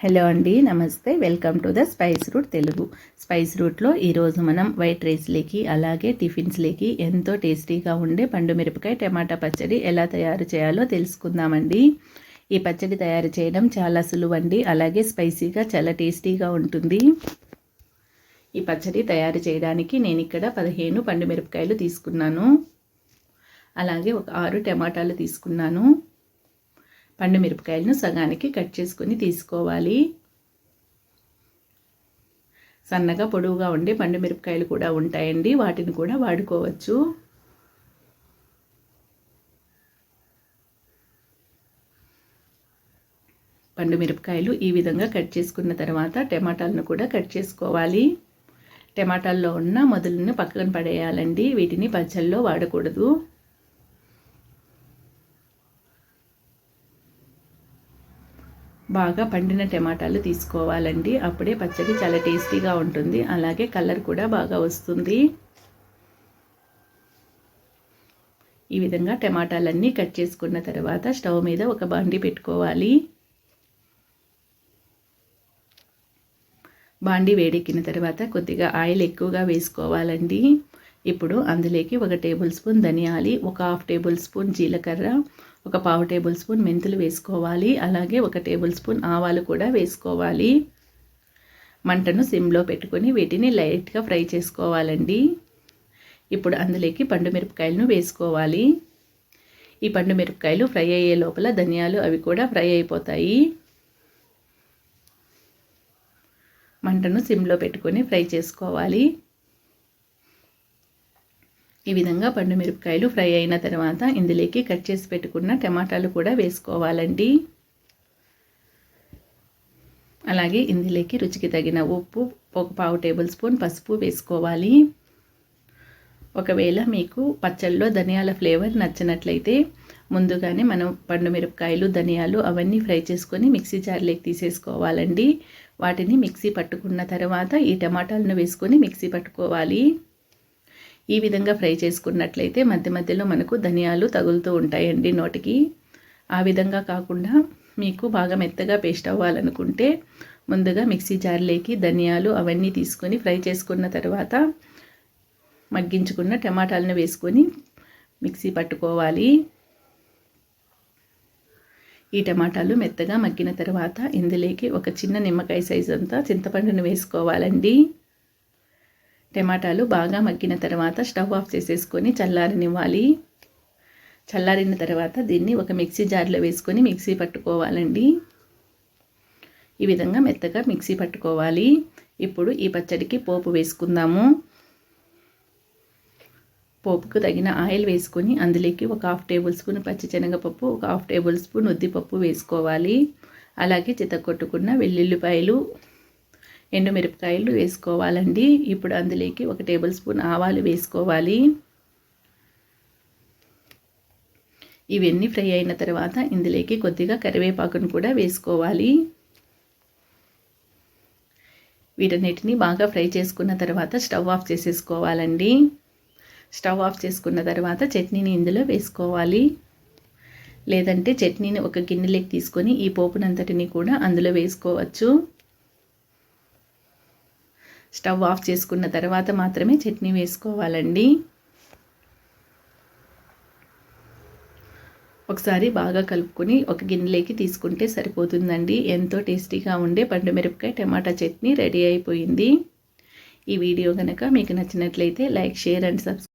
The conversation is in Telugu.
హలో అండి నమస్తే. Welcome to the Spice Root Telugu. Spice రూట్లో ఈరోజు మనం వైట్ రైస్లేకి అలాగే టిఫిన్స్లేకి ఎంతో టేస్టీగా ఉండే పండు మిరపకాయ టమాటా పచ్చడి ఎలా తయారు చేయాలో తెలుసుకుందామండి. ఈ పచ్చడి తయారు చేయడం చాలా సులువండి అలాగే స్పైసీగా చాలా టేస్టీగా ఉంటుంది. ఈ పచ్చడి తయారు చేయడానికి నేను ఇక్కడ పదిహేను పండు మిరపకాయలు తీసుకున్నాను. అలాగే ఒక ఆరు టమాటాలు తీసుకున్నాను. పండు మిరపకాయలను సగానికి కట్ చేసుకొని తీసుకోవాలి. సన్నగా పొడవుగా ఉండే పండు మిరపకాయలు కూడా ఉంటాయండి. వాటిని కూడా వాడుకోవచ్చు. పండు మిరపకాయలు ఈ విధంగా కట్ చేసుకున్న తర్వాత టమాటాలను కూడా కట్ చేసుకోవాలి. టమాటాల్లో ఉన్న మొదలను పక్కన పడేయాలండి. వీటిని పచ్చల్లో వాడకూడదు. బాగా పండిన టమాటాలు తీసుకోవాలండి. అప్పుడే పచ్చడి చాలా టేస్టీగా ఉంటుంది. అలాగే కలర్ కూడా బాగా వస్తుంది. ఈ విధంగా టమాటాలన్నీ కట్ చేసుకున్న తర్వాత స్టవ్ మీద ఒక బాండి పెట్టుకోవాలి. బాండి వేడెక్కిన తర్వాత కొద్దిగా ఆయిల్ ఎక్కువగా వేసుకోవాలండి. ఇప్పుడు అందులోకి ఒక టేబుల్ స్పూన్ ధనియాలి ఒక హాఫ్ టేబుల్ స్పూన్ జీలకర్ర ఒక పావు టేబుల్ స్పూన్ మెంతులు వేసుకోవాలి. అలాగే ఒక టేబుల్ స్పూన్ ఆవాలు కూడా వేసుకోవాలి. మంటను సిమ్లో పెట్టుకొని వీటిని లైట్గా ఫ్రై చేసుకోవాలండి. ఇప్పుడు అందులోకి పండు మిరపకాయలను వేసుకోవాలి. ఈ పండు మిరపకాయలు ఫ్రై అయ్యే లోపల ధనియాలు అవి కూడా ఫ్రై అయిపోతాయి. మంటను సిమ్లో పెట్టుకొని ఫ్రై చేసుకోవాలి. ఈ విధంగా పండు మిరపకాయలు ఫ్రై అయిన తర్వాత ఇందులోకి కట్ చేసి పెట్టుకున్న టమాటాలు కూడా వేసుకోవాలండి. అలాగే ఇందులోకి రుచికి తగిన ఉప్పు ఒక పావు టేబుల్ స్పూన్ పసుపు వేసుకోవాలి. ఒకవేళ మీకు పచ్చళ్ళలో ధనియాల ఫ్లేవర్ నచ్చినట్లయితే ముందుగానే మనం పండు మిరపకాయలు ధనియాలు అవన్నీ ఫ్రై చేసుకొని మిక్సీ జార్లోకి తీసేసుకోవాలండి. వాటిని మిక్సీ పట్టుకున్న తర్వాత ఈ టమాటాలను వేసుకొని మిక్సీ పట్టుకోవాలి. ఈ విధంగా ఫ్రై చేసుకున్నట్లయితే మధ్య మధ్యలో మనకు ధనియాలు తగులుతూ ఉంటాయండి నోటికి. ఆ విధంగా కాకుండా మీకు బాగా మెత్తగా పేస్ట్ అవ్వాలనుకుంటే ముందుగా మిక్సీ జార్లోకి ధనియాలు అవన్నీ తీసుకొని ఫ్రై చేసుకున్న తర్వాత మగ్గించుకున్న టమాటాలను వేసుకొని మిక్సీ పట్టుకోవాలి. ఈ టమాటాలు మెత్తగా మగ్గిన తర్వాత ఇందులోకి ఒక చిన్న నిమ్మకాయ సైజ్ అంతా చింతపండును వేసుకోవాలండి. టమాటాలు బాగా మగ్గిన తర్వాత స్టవ్ ఆఫ్ చేసేసుకొని చల్లారనివ్వాలి. చల్లారిన తర్వాత దీన్ని ఒక మిక్సీ జార్లో వేసుకొని మిక్సీ పట్టుకోవాలండి. ఈ విధంగా మెత్తగా మిక్సీ పట్టుకోవాలి. ఇప్పుడు ఈ పచ్చడికి పోపు వేసుకుందాము. పోపుకు తగిన ఆయిల్ వేసుకొని అందులోకి ఒక హాఫ్ టేబుల్ స్పూన్ పచ్చిశనగపప్పు ఒక హాఫ్ టేబుల్ స్పూన్ ఉద్దిపప్పు వేసుకోవాలి. అలాగే చితకొట్టుకున్న వెల్లుల్లిపాయలు ఎండుమిరపకాయలు వేసుకోవాలండి. ఇప్పుడు అందులోకి ఒక టేబుల్ స్పూన్ ఆవాలు వేసుకోవాలి. ఇవన్నీ ఫ్రై అయిన తర్వాత ఇందులోకి కొద్దిగా కరివేపాకును కూడా వేసుకోవాలి. వీటన్నిటిని బాగా ఫ్రై చేసుకున్న తర్వాత స్టవ్ ఆఫ్ చేసేసుకోవాలండి. స్టవ్ ఆఫ్ చేసుకున్న తర్వాత చట్నీని ఇందులో వేసుకోవాలి. లేదంటే చట్నీని ఒక గిన్నెలోకి తీసుకొని ఈ పోపునంతటిని కూడా అందులో వేసుకోవచ్చు. స్టవ్ ఆఫ్ చేసుకున్న తర్వాత మాత్రమే చట్నీ వేసుకోవాలండి. ఒకసారి బాగా కలుపుకొని ఒక గిన్నెలోకి తీసుకుంటే సరిపోతుందండి. ఎంతో టేస్టీగా ఉండే పండు మిరపకాయ టమాటా చట్నీ రెడీ అయిపోయింది. ఈ వీడియో కనుక మీకు నచ్చినట్లయితే లైక్ షేర్ అండ్ సబ్స్క్రైబ్